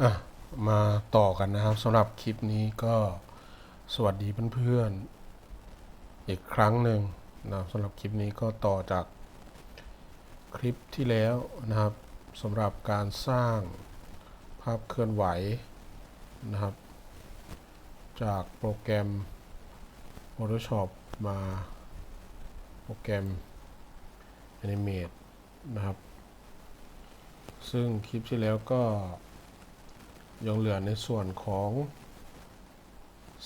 อะมาต่อกันนะครับสำหรับคลิปนี้ก็สวัสดีเพื่อนๆอีกครั้งหนึ่งนะครับสำหรับคลิปนี้ก็ต่อจากคลิปที่แล้วนะครับสำหรับการสร้างภาพเคลื่อนไหวนะครับ จากโปรแกรม Photoshop มาโปรแกรม Animate นะครับ ซึ่งคลิปที่แล้วก็ ยังเหลือในส่วนของ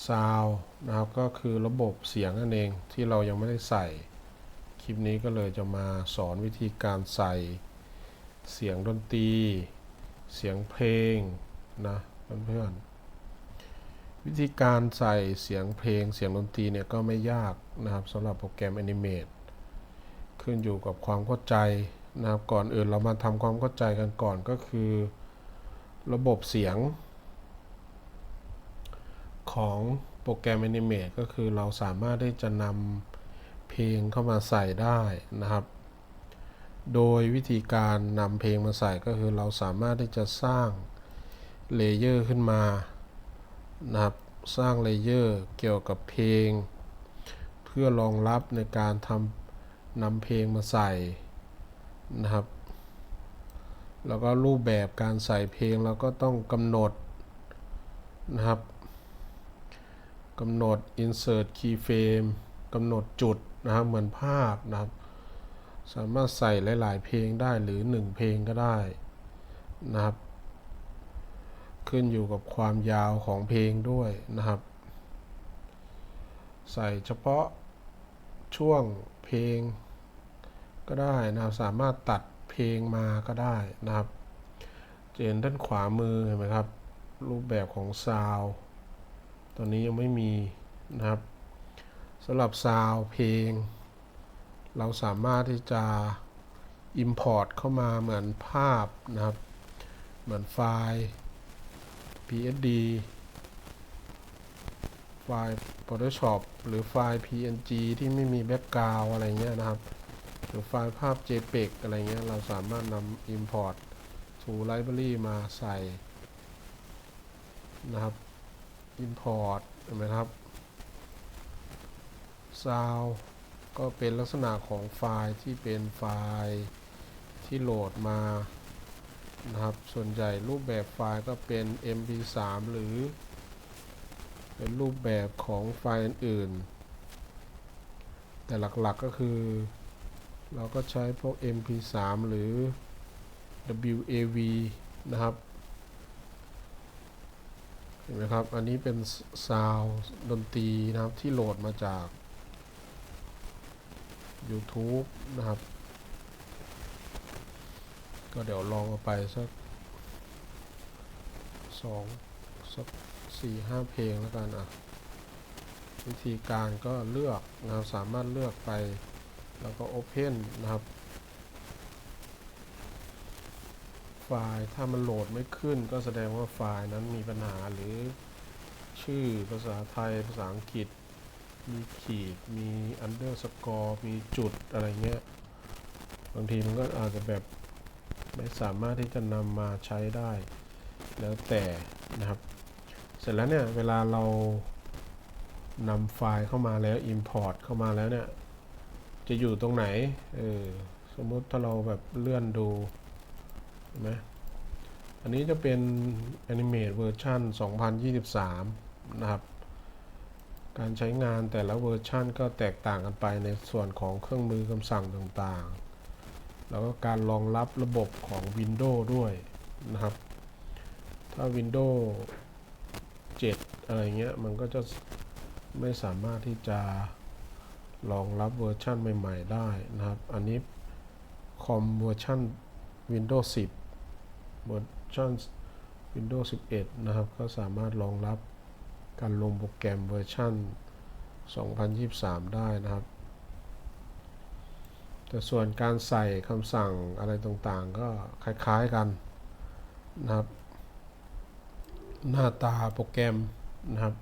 ซาวนะครับก็คือระบบเสียงนั่นเองที่เรายังไม่ได้ใส่ คลิปนี้ก็เลยจะมาสอนวิธีการใส่ เสียงดนตรี เสียงเพลงนะเพื่อนๆวิธีการใส่เสียงเพลงเสียงดนตรีเนี่ยก็ไม่ยากนะครับสำหรับโปรแกรม Animate ขึ้นอยู่กับความเข้าใจนะครับก่อนอื่นเรามาทำความเข้าใจกันก่อนก็คือ ระบบเสียง ของโปรแกรม Animate ก็คือเราสามารถที่จะนำเพลงเข้ามาใส่ได้นะครับ โดยวิธีการนำเพลงมาใส่ก็คือเราสามารถที่จะสร้างเลเยอร์ขึ้นมานะครับ สร้างเลเยอร์เกี่ยวกับเพลง เพื่อรองรับในการทำนำเพลงมาใส่นะครับ แล้วก็รูปแบบการใส่เพลงเราก็ต้องกำหนดนะครับกำหนด insert keyframe กำหนดจุดนะครับเหมือนภาพนะครับ สามารถใส่หลาย ๆ เพลงได้หรือ 1 เพลงก็ได้นะครับ ขึ้นอยู่กับความยาวของเพลงด้วยนะครับ ใส่เฉพาะช่วงเพลงก็ได้นะครับสามารถตัด ลงมาก็ได้นะครับจะเห็นด้านขวามือเห็นไหมครับ รูปแบบของซาวตอนนี้ยังไม่มีนะครับสำหรับซาวเพลง เราสามารถที่จะ Import เข้ามาเหมือนภาพนะครับ เหมือนไฟล์ PSD ไฟล์ Photoshop หรือไฟล์ PNG ที่ไม่มีแบ็กกราวอะไรเงี้ยนะครับ หรือไฟล์ภาพ JPEG อะไรเงี้ย เราสามารถนำ Import to Library มาใส่นะครับ Import เห็นไหมครับ Sound ก็เป็นลักษณะของไฟล์ที่เป็นไฟล์ที่โหลดมานะครับ ส่วนใหญ่รูปแบบไฟล์ก็เป็น MP3 หรือ เป็นรูปแบบของไฟล์อื่น แต่หลักๆก็คือ เราก็ใช้พวก MP3 หรือ WAV นะครับ เห็นไหมครับ อันนี้เป็นซาวดนตรีนะครับที่โหลดมาจาก YouTube นะครับ ก็เดี๋ยวลองเอาไปสักสองสักสี่ห้าเพลงแล้วกันอะ วิธีการก็เลือกนะครับสามารถเลือกไป แล้วก็ Open นะครับ ไฟล์ถ้ามันโหลดไม่ขึ้นก็แสดงว่าไฟล์นั้นมีปัญหาหรือชื่อภาษาไทยภาษาอังกฤษ มีขีด มี underscore มีจุดอะไรเงี้ย บางทีมันก็อาจจะแบบไม่สามารถที่จะนำมาใช้ได้ แล้วแต่นะครับ เสร็จแล้วเนี่ย เวลาเรานำไฟล์เข้ามาแล้ว import เข้ามาแล้วเนี่ย จะอยู่ตรงไหน เออ สมมติถ้าเราแบบเลื่อนดูเห็นไหมอันนี้จะเป็น Animate เวอร์ชัน2023 นะครับ การใช้งานแต่ละเวอร์ชันก็แตกต่างกันไปในส่วนของเครื่องมือคำสั่งต่างๆ แล้วก็การรองรับระบบของ Windows ด้วยนะครับ ถ้า Windows 7 อะไรเงี้ย มันก็จะไม่สามารถที่จะ รองรับเวอร์ชันใหม่ ๆ ได้นะครับ อันนี้คอมเวอร์ชัน Windows 10 เวอร์ชัน Windows 11 นะครับ ก็สามารถรองรับการลงโปรแกรมเวอร์ชัน2023 ได้นะครับ แต่ส่วนการใส่คำสั่งอะไรต่างๆ ก็คล้าย ๆ กันนะครับ หน้าตาโปรแกรมนะครับ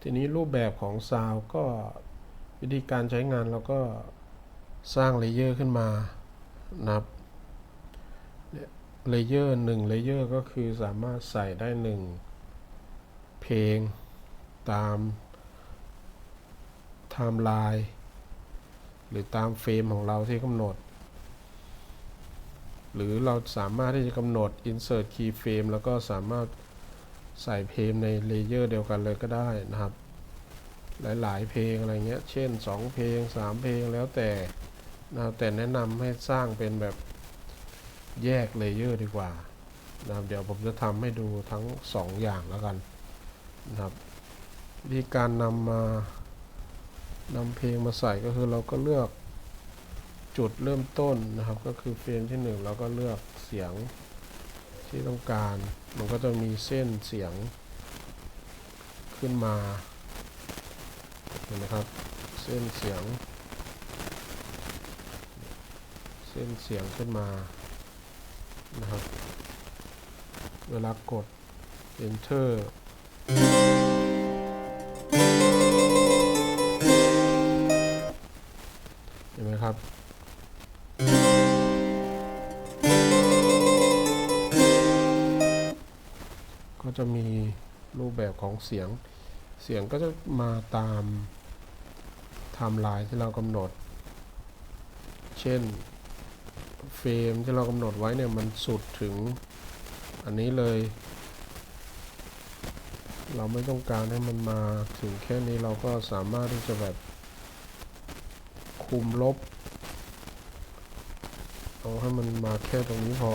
ทีนี้รูปแบบของซาวก็ วิธีการใช้งานเราก็สร้างเลเยอร์ขึ้นมานะครับเนี่ยเลเยอร์หนึ่งเลเยอร์ก็คือสามารถใส่ได้หนึ่งเพลงตามไทม์ไลน์หรือตามเฟรมของเราที่กำหนด หรือเราสามารถที่จะกำหนด insert keyframe แล้วก็สามารถใส่เพลงในเลเยอร์เดียวกันเลยก็ได้นะครับ หลาย ๆ เพลงอะไรเงี้ย เช่น 2 เพลง 3 เพลงแล้วแต่นะแต่แนะนำให้สร้างเป็นแบบแยกเลเยอร์ดีกว่านะเดี๋ยวผมจะทำให้ดูทั้ง 2 อย่างแล้วกันนะครับวิธีการนำมานำเพลงมาใส่ก็คือเราก็เลือกจุดเริ่มต้นนะครับ ก็คือเฟรมที่ 1 เราก็เลือกเสียงที่ต้องการ มันก็จะมีเส้นเสียงขึ้นมา เห็นไหมครับ เส้นเสียง เส้นเสียงขึ้นมานะครับ เวลากด enter เห็นไหมครับก็จะมีรูปแบบของเสียง เสียงก็จะมาตามไทม์ไลน์ที่เรากำหนด เช่นเฟรมที่เรากำหนดไว้เนี่ยมันสุดถึงอันนี้เลย เราไม่ต้องการให้มันมาถึงแค่นี้เราก็สามารถที่จะแบบคุมลบเอาให้มันมาแค่ตรงนี้พอ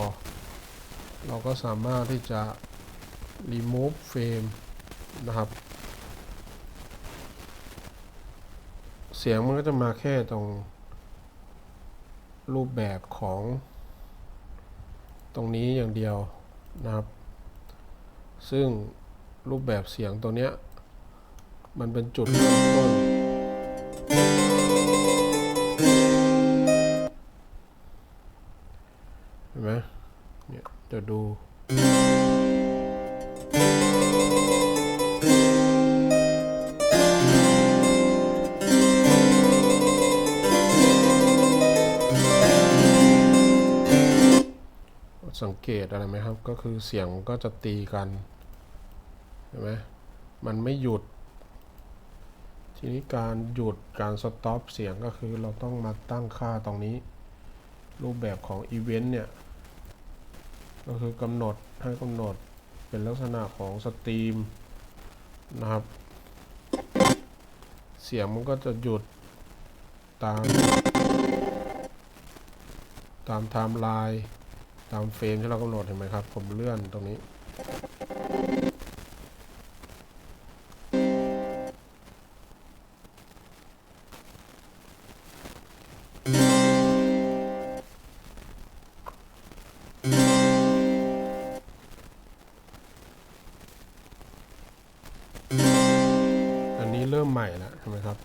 เราก็สามารถที่จะ remove frame นะครับ เสียงมันก็จะมาแค่ตรงรูปแบบของตรงนี้อย่างเดียวนะครับ ซึ่งรูปแบบเสียงตัวเนี้ย มันเป็นจุดเริ่มต้น เห็นไหมเนี่ยเดี๋ยวดู กตอะไรไหมครับ ก็คือเสียงก็จะตีกันเห็นไหมมันไม่หยุด ทีนี้การหยุดการสต็อปเสียงก็คือเราต้องมาตั้งค่าตรงนี้ รูปแบบของอีเวนต์เนี่ย ก็คือกำหนดให้กำหนดเป็นลักษณะของสตรีมนะครับ เสียงมันก็จะหยุดตาม ตามไทม์ไลน์ ตามเฟรมที่เรากำหนดเห็นไหมครับ ผมเลื่อนตรงนี้ อันนี้เริ่มใหม่แล้วใช่ไหมครับ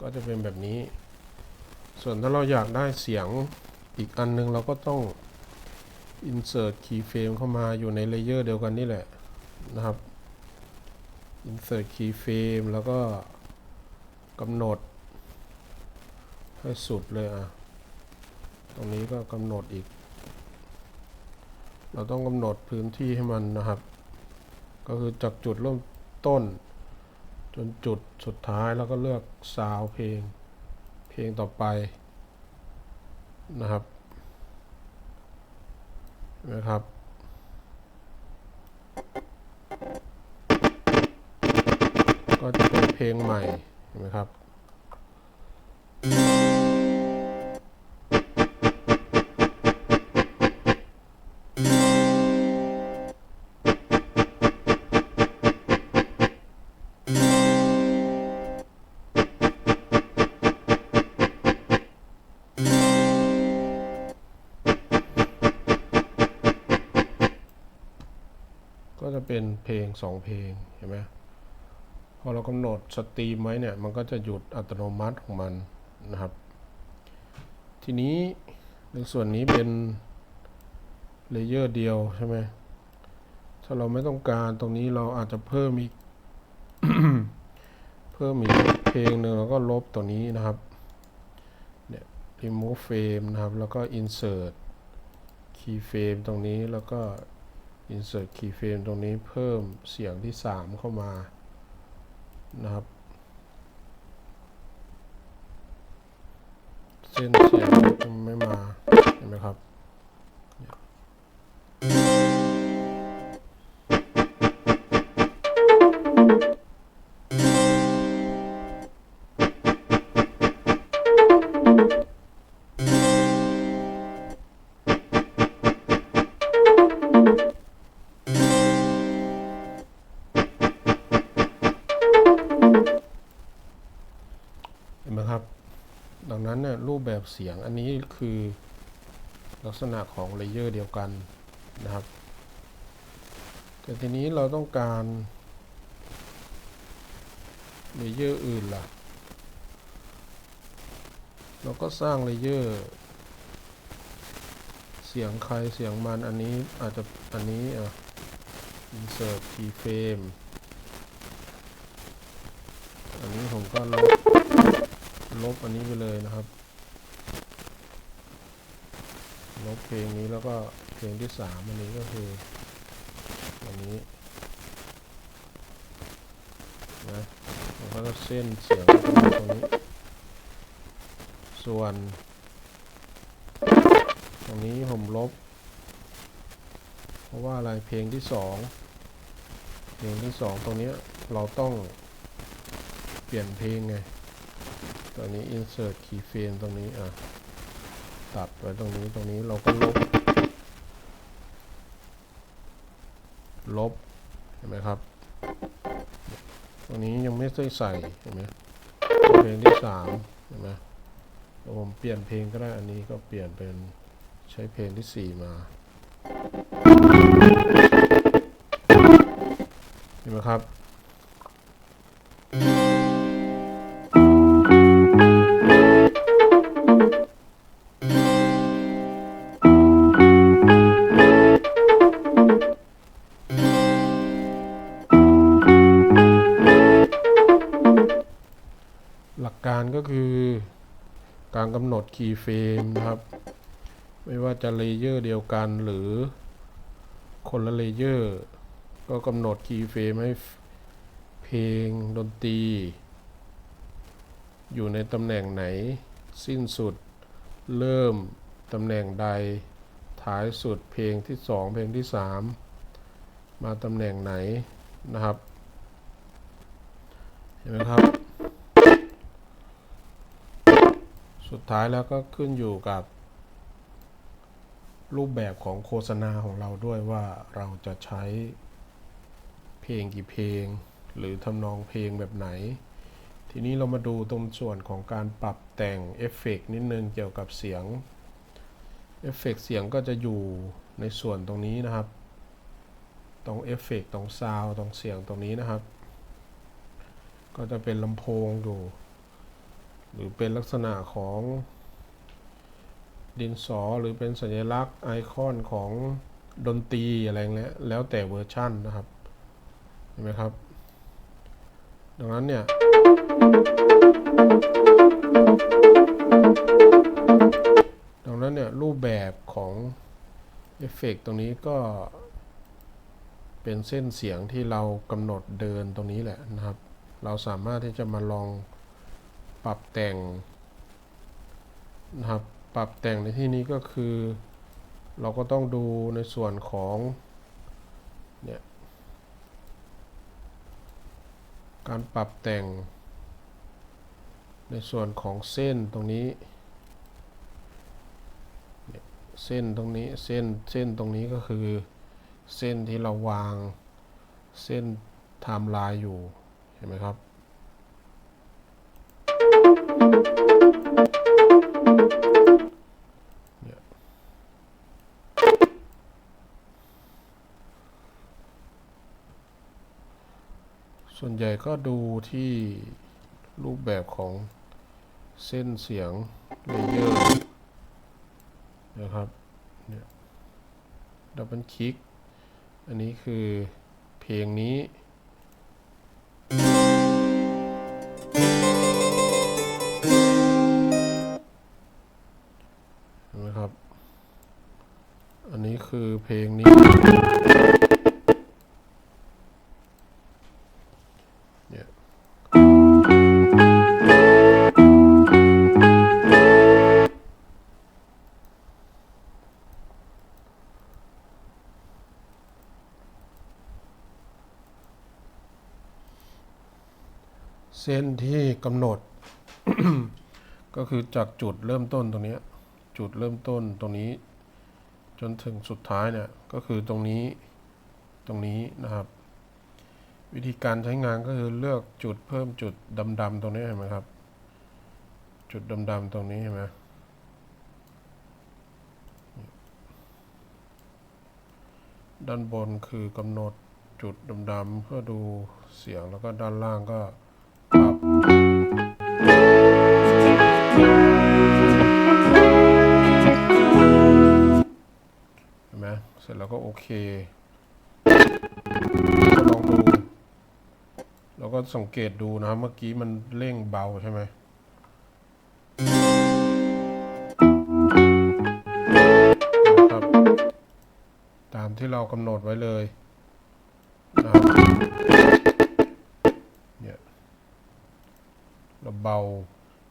ก็จะเป็นแบบนี้ ส่วนถ้าเราอยากได้เสียงอีกอันหนึงเราก็ต้อง insert keyframe เข้ามาอยู่ในเลเยอร์เดียวกันนี่แหละนะครับ insert keyframe แล้วก็กำหนด ให้สุดเลยอะ ตรงนี้ก็กำหนดอีก เราต้องกำหนดพื้นที่ให้มันนะครับ ก็คือจากจุดเริ่มต้น จนจุดสุดท้ายแล้วก็เลือกซาวเพลง เพลงต่อไปนะครับ นะครับ ก็จะเป็นเพลงใหม่เห็นไหมครับ เพลงสองเพลงเห็นไหมพอเรากำหนดสตรีมไว้เนี่ยมันก็จะหยุดอัตโนมัติของมันนะครับ ทีนี้ในส่วนนี้เป็นเลเยอร์เดียวใช่ไหมถ้าเราไม่ต้องการตรงนี้เราอาจจะเพิ่มอีก เพิ่มอีกเพลงหนึ่งแล้วก็ลบตัวนี้นะครับเนี่ย remove frame นะครับ แล้วก็ insert keyframe ตรงนี้แล้วก็ insert keyframe ตรงนี้เพิ่มเสียงที่ 3 เข้ามานะครับ เส้นเสียงไม่มา เห็นไหมครับ แบบเสียง อันนี้คือลักษณะของเลเยอร์เดียวกันนะครับ แต่ทีนี้เราต้องการเลเยอร์อื่นล่ะ เราก็สร้างเลเยอร์เสียงใครเสียงมันอันนี้อาจจะอันนี้อะ insert keyframe อันนี้ผมก็ลบ ลบอันนี้ไปเลยนะครับ ลบเพลงนี้แล้วก็เพลงที่สามอันนี้ก็คืออันนี้นะแล้วก็เส้นเสียงตรงนี้ ส่วน ตรงนี้ผมลบ เพราะว่าอะไรเพลงที่สองเพลงที่สองตรงนี้เราต้องเปลี่ยนเพลงไง ตอนนี้ insert keyframe ตรงนี้อะ ไว้ตรงนี้ตรงนี้เราก็ลบ ลบ เห็นไหมครับ ตรงนี้ยังไม่ได้ใส่ เห็นไหมเพลงที่สามเห็นไหมเดี๋ยวผมเปลี่ยนเพลงก็ได้ อันนี้ก็เปลี่ยนเป็นใช้เพลงที่สี่มาเห็นไหมครับ กำหนด keyframe นะครับ ไม่ว่าจะเลเยอร์เดียวกันหรือคนละเลเยอร์ ก็กำหนด keyframe ให้เพลงดนตรี อยู่ในตำแหน่งไหนสิ้นสุดเริ่มตำแหน่งใดท้ายสุดเพลงที่ 2 เพลงที่ 3 มาตำแหน่งไหนนะครับ เห็นไหมครับ สุดท้ายแล้วก็ขึ้นอยู่กับ รูปแบบของโฆษณาของเราด้วยว่าเราจะใช้เพลงกี่เพลง หรือทำนองเพลงแบบไหน ทีนี้เรามาดูตรงส่วนของการปรับแต่งเอฟเฟกต์นิดนึงเกี่ยวกับเสียงเอฟเฟกต์เสียงก็จะอยู่ในส่วนตรงนี้นะครับ ตรงเอฟเฟกต์ตรงซาวตรงเสียงตรงนี้นะครับ ก็จะเป็นลำโพงอยู่ หรือเป็นลักษณะของดินสอหรือเป็นสัญลักษณ์ไอคอนของดนตรีอะไรเงี้ยแล้วแต่เวอร์ชั่นนะครับ เห็นไหมครับ ดังนั้นเนี่ยดังนั้นเนี่ยรูปแบบของเอฟเฟกต์ตรงนี้ก็เป็นเส้นเสียงที่เรากำหนดเดินตรงนี้แหละนะครับ เราสามารถที่จะมาลอง ปรับแต่งนะครับ ปรับแต่งในที่นี้ก็คือ เราก็ต้องดูในส่วนของเนี่ยการปรับแต่ง ในส่วนของเส้นตรงนี้เนี่ยเส้นตรงนี้เส้นเส้นตรงนี้ก็คือเส้นที่เราวางเส้นไทม์ไลน์อยู่เห็นไหมครับ ส่วนใหญ่ก็ดูที่รูปแบบของเส้นเสียงเลเยอร์นะครับเนี่ยดับเบิลคลิก อันนี้คือเพลงนี้ เห็นไหมครับ อันนี้คือเพลงนี้ จากจุดเริ่มต้นตรงนี้ จุดเริ่มต้นตรงนี้ จนถึงสุดท้ายเนี่ย ก็คือตรงนี้ตรงนี้นะครับ วิธีการใช้งานก็คือเลือกจุดเพิ่มจุดดำๆตรงนี้เห็นไหมครับ จุดดำๆตรงนี้เห็นไหมด้านบนคือกำหนดจุดดำๆเพื่อดูเสียงแล้วก็ด้านล่างก็ เสร็จแล้วก็โอเคลองดูแล้วก็สังเกตดูนะครับเมื่อกี้มันเร่งเบาใช่ไหมครับตามที่เรากำหนดไว้เลยนะครับเนี่ยเราเบา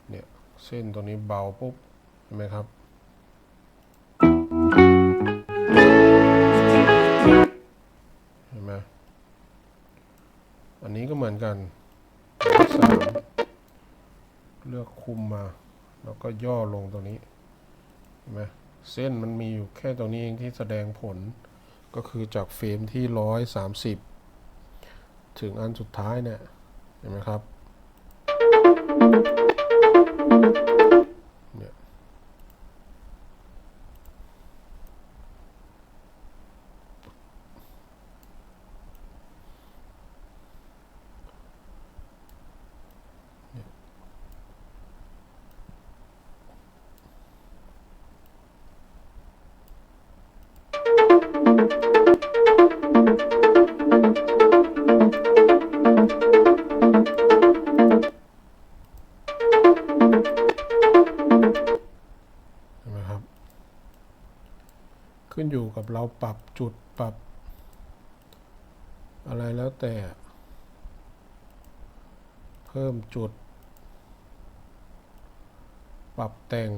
เนี่ยเส้นตัวนี้เบาปุ๊บเห็นไหมครับ ก็เหมือนกันสามเลือกคุมมา แล้วก็ย่อลงตรงนี้เห็นไหมเส้นมันมีอยู่แค่ตรงนี้เองที่แสดงผลก็คือจากเฟรมที่ร้อยสามสิบถึงอันสุดท้ายเนี่ยเห็นไหมครับ กับเราปรับจุดปรับ อะไรแล้วแต่ เพิ่มจุด ปรับแต่ง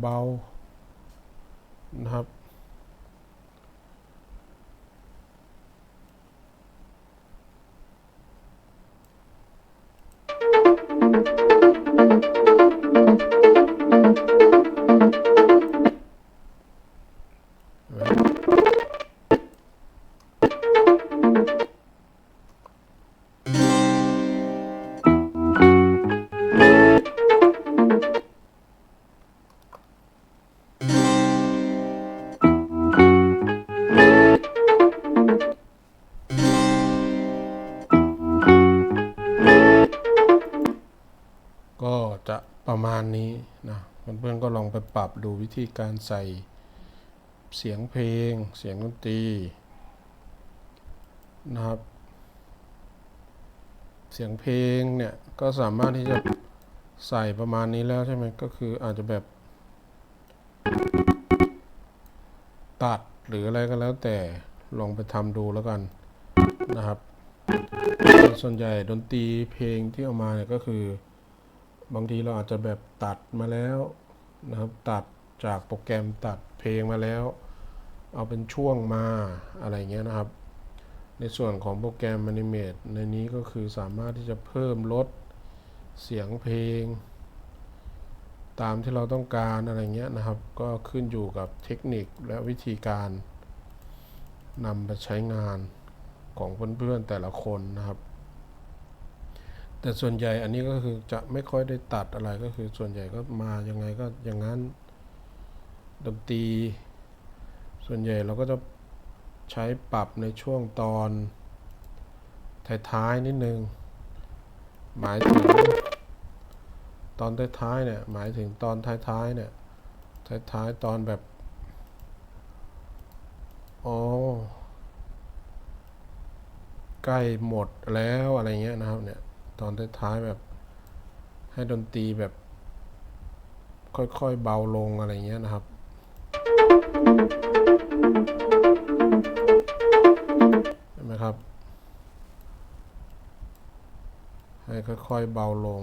เบานะครับ ธีการใส่เสียงเพลง เสียงดนตรีนะครับ เสียงเพลงเนี่ยก็สามารถที่จะใส่ประมาณนี้แล้วใช่ไหมก็คืออาจจะแบบ ตัดหรืออะไรก็แล้วแต่ลองไปทำดูแล้วกันนะครับ ส่วนใหญ่ดนตรีเพลงที่เอามาเนี่ยก็คือ บางทีเราอาจจะแบบตัดมาแล้วนะครับตัด จากโปรแกรมตัดเพลงมาแล้ว เอาเป็นช่วงมาอะไรเงี้ยนะครับ ในส่วนของโปรแกรม Animate ในนี้ก็คือสามารถที่จะเพิ่มลดเสียงเพลง ตามที่เราต้องการอะไรเงี้ยนะครับ ก็ขึ้นอยู่กับเทคนิคและวิธีการนำไปใช้งานของเพื่อนๆแต่ละคนนะครับ แต่ส่วนใหญ่อันนี้ก็คือจะไม่ค่อยได้ตัดอะไรก็คือส่วนใหญ่ก็มายังไงก็อย่างนั้น ดนตรี ส่วนใหญ่เราก็จะใช้ปรับในช่วงตอน ท้ายๆนิดนึง หมายถึง ตอนท้ายๆเนี่ยหมายถึงตอนท้ายๆเนี่ยท้ายๆตอนแบบอ๋อใกล้หมดแล้วอะไรเงี้ยนะครับเนี่ยตอนท้ายๆแบบให้ดนตรีแบบ ค่อยๆเบาลงอะไรเงี้ยนะครับ ค่อยๆเบาลง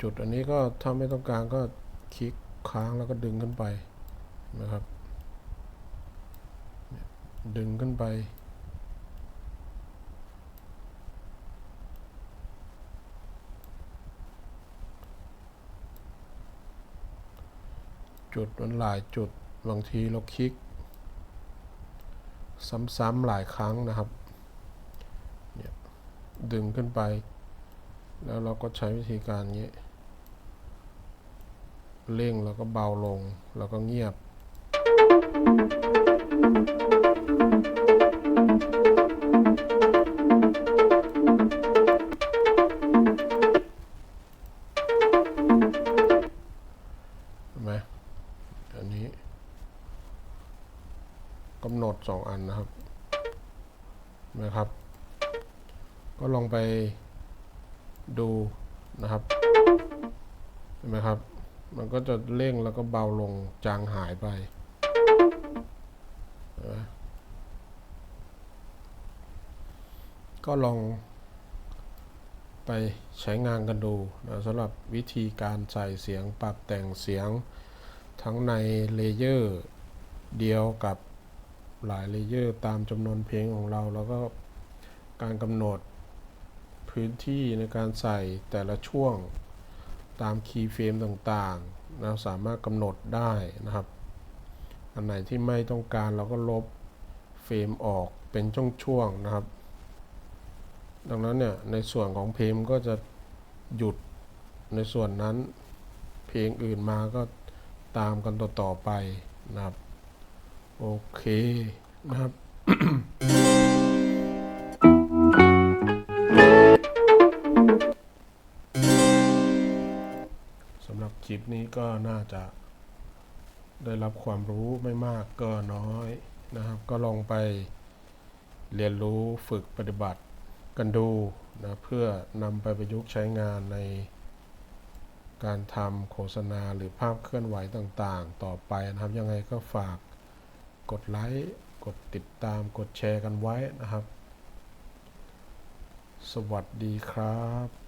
จุดอันนี้ก็ถ้าไม่ต้องการก็คลิกค้างแล้วก็ดึงขึ้นไปนะครับ ดึงขึ้นไป จุดมันหลายจุดบางทีเราคลิกซ้ำๆหลายครั้งนะครับ ดึงขึ้นไป แล้วเราก็ใช้วิธีการนี้ เร่งแล้วก็เบาลง แล้วก็เงียบ ไปดูนะครับเห็นไหมครับ มันก็จะเร่งแล้วก็เบาลงจางหายไปก็ลองไปใช้งานกันดูนะสำหรับวิธีการใส่เสียงปรับแต่งเสียงทั้งในเลเยอร์เดียวกับหลายเลเยอร์ตามจำนวนเพลงของเรา แล้วก็การกำหนด พื้นที่ในการใส่แต่ละช่วงตามคีย์เฟรมต่างๆเราสามารถกำหนดได้นะครับ อันไหนที่ไม่ต้องการเราก็ลบเฟรมออกเป็นช่วงๆนะครับ ดังนั้นเนี่ยในส่วนของเพลงก็จะหยุดในส่วนนั้น เพลงอื่นมาก็ตามกันต่อๆไปนะครับ โอเคนะครับ คลิปนี้ก็น่าจะได้รับความรู้ไม่มากก็น้อยนะครับ ก็ลองไปเรียนรู้ฝึกปฏิบัติกันดูนะเพื่อนำไปประยุกต์ใช้งานในการทำโฆษณาหรือภาพเคลื่อนไหวต่างๆ ต่อไปนะครับ ยังไงก็ฝากกดไลค์ กดติดตามกดแชร์กันไว้นะครับ สวัสดีครับ